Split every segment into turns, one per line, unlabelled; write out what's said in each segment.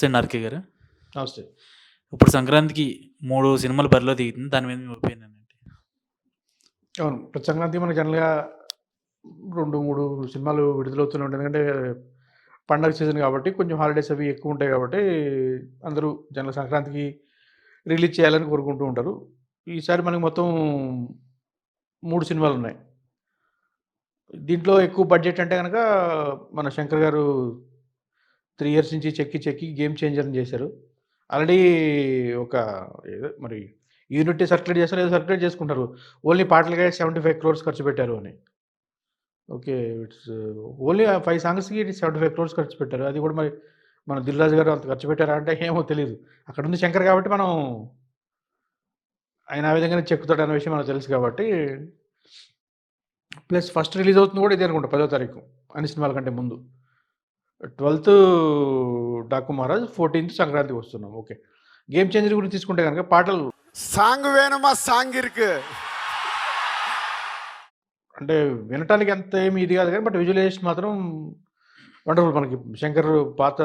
నమస్తే ఆర్కే గారు.
నమస్తే.
ఇప్పుడు సంక్రాంతికి 3 సినిమాలు బరిలో దిగుతుంది. దాని మీద మీ ఒపీనియన్ ఏంటి?
అవును. ప్రతి సంక్రాంతికి మనకి జనరల్‌గా 2, 3 సినిమాలు విడుదలవుతూనే ఉంటాయి. ఎందుకంటే పండగ సీజన్ కాబట్టి కొంచెం హాలిడేస్ అవి ఎక్కువ ఉంటాయి కాబట్టి అందరూ జనరల్ సంక్రాంతికి రిలీజ్ చేయాలని కోరుకుంటూ ఉంటారు. ఈసారి మనకి మొత్తం 3 సినిమాలున్నాయి. దీంట్లో ఎక్కువ బడ్జెట్ అంటే గనక మన 'శంకర్' గారు త్రీ ఇయర్స్ నుంచి చెక్కి చెక్కి 'గేమ్ చేంజర్‌ని' చేశారు. ఆల్రెడీ ఒక ఏదో మరి యూనిట్ సర్క్యులేట్ చేస్తారు ఏదో సర్క్యులేట్ చేసుకుంటారు. ఓన్లీ పాటలకే 75 క్రోర్స్ ఖర్చు పెట్టారు అని. ఓకే. ఇట్స్ ఓన్లీ ఫైవ్ సాంగ్స్కి సెవెంటీ ఫైవ్ క్రోర్స్ ఖర్చు పెట్టారు. అది కూడా మరి మన దిల్రాజు గారు అంత ఖర్చు పెట్టారా అంటే ఏమో తెలియదు అక్కడ ఉంది 'శంకర్' కాబట్టి మనం ఆయన ఆ విధంగానే చెక్కుతాడు అనే విషయం మనకు తెలుసు కాబట్టి ప్లస్ ఫస్ట్ రిలీజ్ అవుతుంది కూడా ఇదే అనుకుంటా పదో తారీఖు. అన్ని సినిమాల కంటే ముందు. ట్వెల్త్ డాకు మహారాజ్ ఫోర్టీన్త్ సంక్రాంతికి వస్తున్నాం. ఓకే. గేమ్ చేంజర్ గురించి తీసుకుంటే కనుక పాటలు.
సాంగ్ వేణుమా సాంగ్
అంటే వినటానికి అంత ఏమి ఇది కాదు కానీ బట్ విజువలైజేషన్ మాత్రం వండర్ఫుల్ మనకి. శంకర్ పాత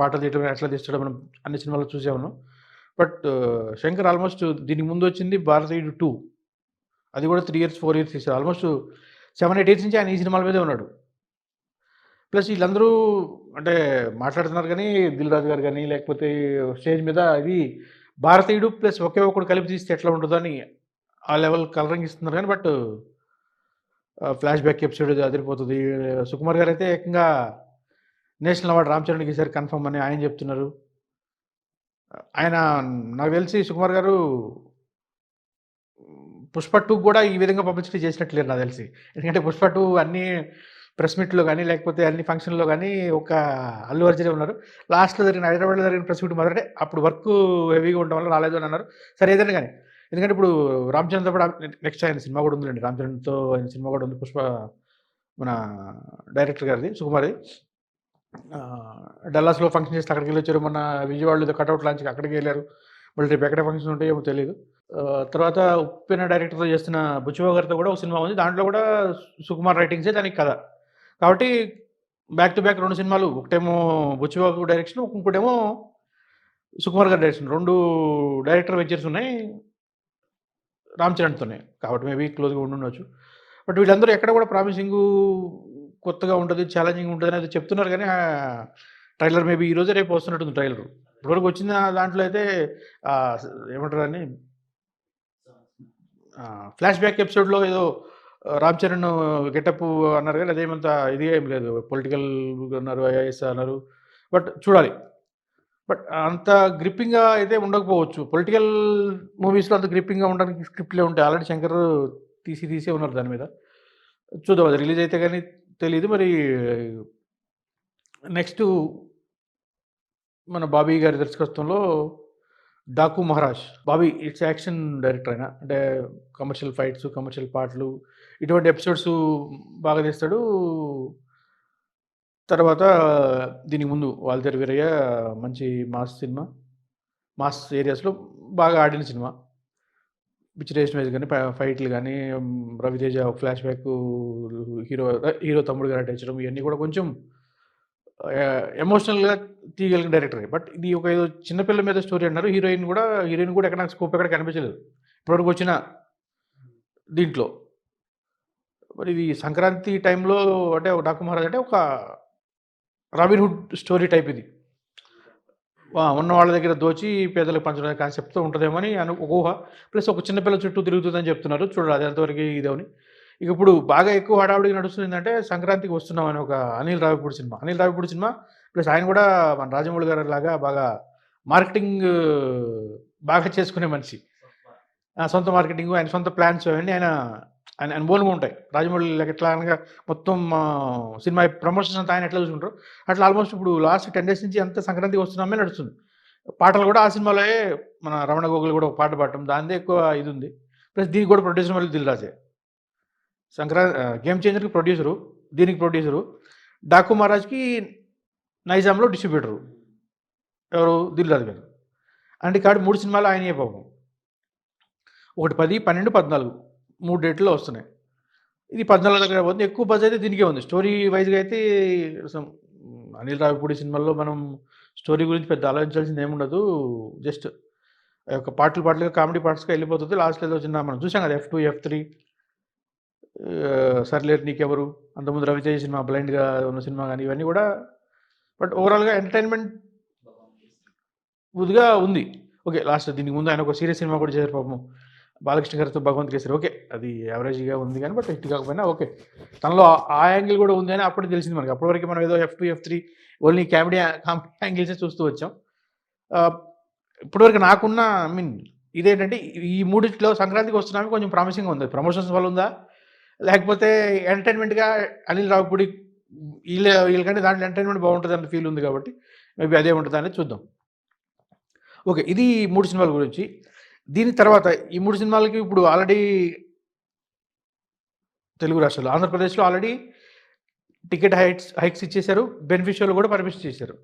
పాటలు తీయడం ఎట్లా తీస్తాడో మనం అన్ని సినిమాలు చూసే ఉన్నాం. బట్ శంకర్ ఆల్మోస్ట్ దీనికి ముందు వచ్చింది భారతీయుడు టూ. అది కూడా త్రీ ఇయర్స్ ఫోర్ ఇయర్స్ తీసాడు ఆల్మోస్ట్ సెవెన్ ఎయిట్ ఇయర్స్ నుంచి ఆయన ఈ సినిమాల మీదే ఉన్నాడు. ప్లస్ వీళ్ళందరూ అంటే మాట్లాడుతున్నారు కానీ దిల్ రాజు గారు కానీ లేకపోతే స్టేజ్ మీద ఇది భారతీయుడు ప్లస్ ఒకే ఒకడు కలిపి తీస్తే ఎట్లా ఉంటుందో అని ఆ లెవెల్ కలరింగ్ ఇస్తున్నారు కానీ బట్ ఫ్లాష్ బ్యాక్ ఎపిసోడ్ అదిరిపోతుంది. సుకుమార్ గారు అయితే ఏకంగా నేషనల్ అవార్డు రామ్ చరణ్కి ఈసారి కన్ఫర్మ్ అని ఆయన చెప్తున్నారు. ఆయన నాకు తెలిసి సుకుమార్ గారు పుష్ప టూ కూడా ఈ విధంగా పబ్లిసిటీ చేసినట్లేరు నాకు తెలిసి. ఎందుకంటే పుష్ప టూ అన్నీ ప్రెస్ మీట్లో కానీ లేకపోతే అన్ని ఫంక్షన్లో కానీ ఒక అల్లు అర్జునే ఉన్నారు. లాస్ట్లో జరిగిన హైదరాబాద్లో జరిగిన ప్రెస్ మీట్ మొదలంటే అప్పుడు వర్క్ హెవీగా ఉండడం వల్ల రాలేదు అని అన్నారు. సరే ఏదైనా కానీ. ఎందుకంటే ఇప్పుడు రామ్ చరణ్తో కూడా నెక్స్ట్ ఆయన సినిమా కూడా ఉందండి రామ్ చరణ్తో ఆయన సినిమా కూడా ఉంది. పుష్ప మన డైరెక్టర్ గారిది సుకుమార్ది. డల్లాస్లో ఫంక్షన్ చేస్తే అక్కడికి వెళ్ళి వచ్చారు. మన విజయవాడలో కట్అవుట్ లాంచ్కి అక్కడికి వెళ్ళారు. మళ్ళీ రేపు ఎక్కడ ఫంక్షన్ ఉంటాయేమో ఏమో తెలియదు తర్వాత ఉప్పెన డైరెక్టర్తో చేస్తున్న బుచ్చిబాబు గారితో కూడా ఒక సినిమా ఉంది. దాంట్లో కూడా సుకుమార్ రైటింగ్సే దానికి కథ. కాబట్టి బ్యాక్ టు బ్యాక్ రెండు సినిమాలు ఒకటేమో బుచ్చిబాబు డైరెక్షన్ ఇంకోటేమో సుకుమార్ గారి డైరెక్షన్ రెండు డైరెక్టర్ వెంచర్స్ ఉన్నాయి రామ్ చరణ్తోనే. కాబట్టి మేబీ క్లోజ్గా ఉండుండొచ్చు. బట్ వీళ్ళందరూ ఎక్కడ కూడా ప్రామిసింగ్ కొత్తగా ఉంటుంది ఛాలెంజింగ్ ఉంటుంది అనేది చెప్తున్నారు కానీ ట్రైలర్ మేబీ ఈ రోజే రేపు వస్తున్నట్టుంది ట్రైలర్ ఇప్పటివరకు వచ్చిన దాంట్లో అయితే ఏమంటారు అని ఫ్లాష్ బ్యాక్ ఎపిసోడ్లో ఏదో రామ్ చరణ్ గెటప్ అన్నారు కానీ అదేమంత ఇది ఏం లేదు. పొలిటికల్ అన్నారు ఐఏఎస్ అన్నారు. బట్ చూడాలి. బట్ అంత గ్రిప్పింగ్గా అయితే ఉండకపోవచ్చు. పొలిటికల్ మూవీస్లో అంత గ్రిప్పింగ్గా ఉండడానికి స్క్రిప్ట్లే ఉంటాయి ఆల్రెడీ శంకర్ తీసి తీసే ఉన్నారు దాని మీద. చూద్దాం అది రిలీజ్ అయితే కానీ తెలియదు మరి నెక్స్ట్ మన బాబీ గారి దర్శకత్వంలో Daaku Maharaj. Bobby it's action director అయినా? అంటే కమర్షియల్ ఫైట్స్ కమర్షియల్ పాటలు ఇటువంటి ఎపిసోడ్స్ బాగా తీస్తాడు. తర్వాత దీనికి ముందు వాల్తేరు వీరయ్య మంచి మాస్ సినిమా. మాస్ ఏరియాస్లో బాగా ఆడిన సినిమా. పిక్చరేషన్ వైజ్ కానీ ఫైట్లు కానీ Ravi Teja flash back hero hero తమ్ముడు గారు నటించడం ఇవన్నీ కూడా కొంచెం ఎమోషనల్గా తీయగలిగిన డైరెక్టర్ బట్ ఇది ఒక ఏదో చిన్నపిల్ల మీద స్టోరీ అన్నారు. హీరోయిన్ కూడా హీరోయిన్ కూడా ఎక్కడ నాకు స్కోప్ ఎక్కడ కనిపించలేదు. ఇప్పటివరకు వచ్చిన దీంట్లో. మరి ఇది సంక్రాంతి టైంలో అంటే ఒక డాకు మహారాజ్ అంటే ఒక రాబిన్హుడ్ స్టోరీ టైప్ ఇది. ఉన్న వాళ్ళ దగ్గర దోచి పేదలకు పంచడం కాన్సెప్ట్తో ఉంటుందేమో అని ఒక ఊహ. ప్లస్ ఒక చిన్నపిల్ల చుట్టూ తిరుగుతుందని చెప్తున్నారు. చూడాలి అది ఎంతవరకు ఇదేమని ఇక ఇప్పుడు బాగా ఎక్కువ హడావుడిగా నడుస్తుంది ఏంటంటే సంక్రాంతికి వస్తున్నాం అని ఒక Anil Ravipudi cinema. Anil Ravipudi cinema plus ఆయన కూడా మన రాజమౌళి గారి లాగా బాగా మార్కెటింగ్ బాగా చేసుకునే మనిషి. ఆ, సొంత మార్కెటింగ్ ఆయన సొంత ప్లాన్స్ అవన్నీ ఆయన ఆయన అనుభవంగా ఉంటాయి. రాజమౌళి లెక్క ఎట్లా అనగా మొత్తం సినిమా ప్రమోషన్స్ అంతా ఆయన ఎట్లా చూసుకుంటారు అట్లా ఆల్మోస్ట్ ఇప్పుడు లాస్ట్ టెన్ డేస్ నుంచి అంత సంక్రాంతికి వస్తున్నామే నడుస్తుంది. పాటలు కూడా ఆ సినిమాలో మన రమణ గోగులు కూడా ఒక పాట పాడటం దానిదే ఎక్కువ ఇది ఉంది. ప్లస్ దీనికి కూడా ప్రొడ్యూసర్ మళ్ళీ దిల్ రాజే. సంక్రాంతి గేమ్ చేంజర్కి ప్రొడ్యూసరు దీనికి ప్రొడ్యూసరు డాకు మహారాజ్కి నైజాంలో డిస్ట్రిబ్యూటరు ఎవరు? దిల్రాజు గారు. అంటే కాడు మూడు సినిమాలు ఆయనే పాపం. ఒకటి పది పన్నెండు పద్నాలుగు మూడు డేట్లో వస్తున్నాయి. ఇది పద్నాలుగు దగ్గర పోతుంది. ఎక్కువ బజ్ అయితే దీనికే ఉంది. స్టోరీ వైజ్గా అయితే అనిల్ రావిపూడి సినిమాల్లో మనం స్టోరీ గురించి పెద్ద ఆలోచించాల్సింది ఏముండదు. జస్ట్ ఒక పాటలు పాటలుగా కామెడీ పార్ట్స్గా వెళ్ళిపోతుంది. లాస్ట్లో ఏదో చిన్న మనం చూసాం కదా F two F three Sarileru Neekevvaru? అంతకుముందు రవితేజ సినిమా బ్లైండ్గా ఉన్న సినిమా కానీ ఇవన్నీ కూడా బట్ ఓవరాల్గా ఎంటర్టైన్మెంట్ ఉదిగా ఉంది. ఓకే లాస్ట్ దీనికి ముందు ఆయన ఒక సీరియస్ సినిమా కూడా చేశారు పాపము. బాలకృష్ణ గారితో భగవంత్ కేసరి. ఓకే అది యావరేజ్గా ఉంది కానీ బట్ హిట్ కాకపోయినా ఓకే. తనలో ఆ- యాంగిల్ కూడా ఉంది అని అప్పుడు తెలిసింది మనకి. అప్పటివరకు మనం ఏదో F two F three only comedy comedy యాంగిల్సే చూస్తూ వచ్చాం. ఇప్పటివరకు నాకున్న ఐ మీన్ ఇదేంటంటే ఈ మూడిట్లో సంక్రాంతికి వస్తున్నామే కొంచెం ప్రామిసింగ్ ఉంది. ప్రమోషన్స్ వల్ల ఉందా? లేకపోతే ఎంటర్టైన్మెంట్గా అనిల్ రావుపూడి వీళ్ళ వీళ్ళకంటే దాంట్లో ఎంటర్టైన్మెంట్ బాగుంటుంది అన్న ఫీల్ ఉంది కాబట్టి మేబీ అదే ఉంటుంది అనేది చూద్దాం. ఓకే ఇది మూడు సినిమాల గురించి. దీని తర్వాత ఈ మూడు సినిమాలకి ఇప్పుడు ఆల్రెడీ తెలుగు రాష్ట్రాలు ఆంధ్రప్రదేశ్లో ఆల్రెడీ టికెట్ హైట్స్ హైక్స్ ఇచ్చేశారు. బెనిఫిషియల్ కూడా పర్మిషన్ చేశారు.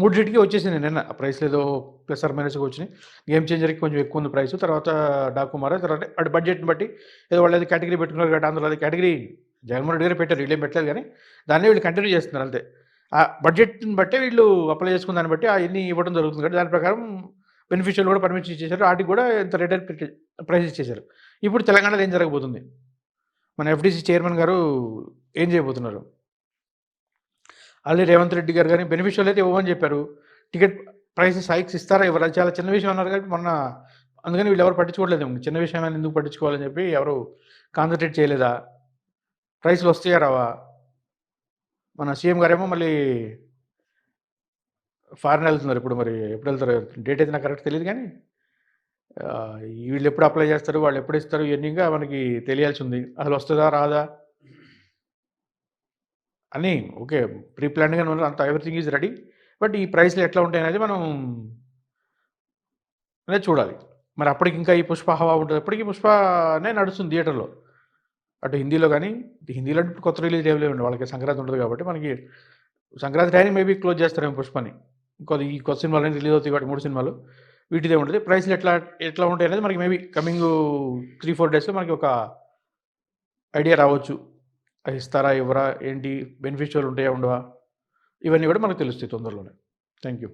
మూడింటికి వచ్చేసింది నిన్న. ప్రైస్ ఏదో ప్లస్ ఆర్ మైనస్గా వచ్చినాయి. గేమ్ చేంజర్కి కొంచెం ఎక్కువ ఉంది ప్రైస్. తర్వాత డాకుమార తర్వాత అటు బడ్జెట్ని బట్టి ఏదో వాళ్ళు అది కేటగిరీ పెట్టుకున్నారు కాబట్టి అందులో అది కేటగిరీ జగన్మోహన్ రెడ్డి గారు పెట్టారు. వీళ్ళేం పెట్టలేదు కానీ దాన్ని వీళ్ళు కంటిన్యూ చేస్తున్నారు అంతే. ఆ బడ్జెట్ని బట్టే వీళ్ళు అప్లై చేసుకున్న దాన్ని బట్టి అవన్నీ ఇవ్వడం జరుగుతుంది కాబట్టి దాని ప్రకారం బెనిఫిషియల్ కూడా పర్మిషన్ ఇచ్చేసారు వాటికి కూడా ఇంత రేట్ ప్రైస్ ఇచ్చేసారు ఇప్పుడు తెలంగాణలో ఏం జరగబోతుంది? మన ఎఫ్డీసీ చైర్మన్ గారు ఏం చేయబోతున్నారు? ఆల్రెడీ రేవంత్ రెడ్డి గారు కానీ బెనిఫిషియల్ అయితే ఇవ్వమని చెప్పారు. టికెట్ ప్రైసెస్ హైక్స్ ఇస్తారా ఇవ్వరా? చాలా చిన్న విషయం అన్నారు కాబట్టి మొన్న అందుకని వీళ్ళు ఎవరు పట్టించుకోవట్లేదు. చిన్న విషయం ఎందుకు పట్టించుకోవాలని చెప్పి ఎవరు కాన్సన్ట్రేట్ చేయలేదా? ప్రైస్లు వస్తాయా రావా? మన సీఎం గారేమో మళ్ళీ ఫారెన్ వెళ్తున్నారు ఇప్పుడు మరి ఎప్పుడు వెళ్తారు డేట్ అయితే నాకు కరెక్ట్ తెలియదు కానీ వీళ్ళు ఎప్పుడు అప్లై చేస్తారు? వాళ్ళు ఎప్పుడు ఇస్తారు? ఇవన్నీ ఇంకా మనకి తెలియాల్సి ఉంది. అసలు వస్తుందా? రాదా? అని ఓకే ప్రీ ప్లాన్గా అంత ఎవ్రీథింగ్ ఈజ్ రెడీ. బట్ ఈ ప్రైస్లు ఎట్లా ఉంటాయి అనేది మనం అనేది చూడాలి. మరి అప్పటికి ఇంకా ఈ పుష్ప హవా ఉంటుంది. అప్పటికి పుష్పనే నడుస్తుంది థియేటర్లో. అటు హిందీలో కానీ హిందీలో అంటే ఇప్పుడు కొత్త రిలీజ్ ఏమి వాళ్ళకి సంక్రాంతి ఉంటుంది కాబట్టి మనకి సంక్రాంతి టైం మేబీ క్లోజ్ చేస్తారేమో పుష్పని. ఇంకో ఈ కొత్త సినిమాలు రిలీజ్ అవుతాయి వాటి మూడు సినిమాలు. వీటిదే ఉంటుంది. ప్రైస్లు ఎట్లా ఎట్లా ఉంటాయి అనేది మనకి మేబీ కమింగ్ త్రీ ఫోర్ డేస్లో మనకి ఒక ఐడియా రావచ్చు. ఇస్తారా ఇవ్వరా ఏంటి బెనిఫిషియల్ ఉంటాయా ఉండవా? ఇవన్నీ కూడా మనకు తెలుస్తాయి తొందరలోనే. Thank you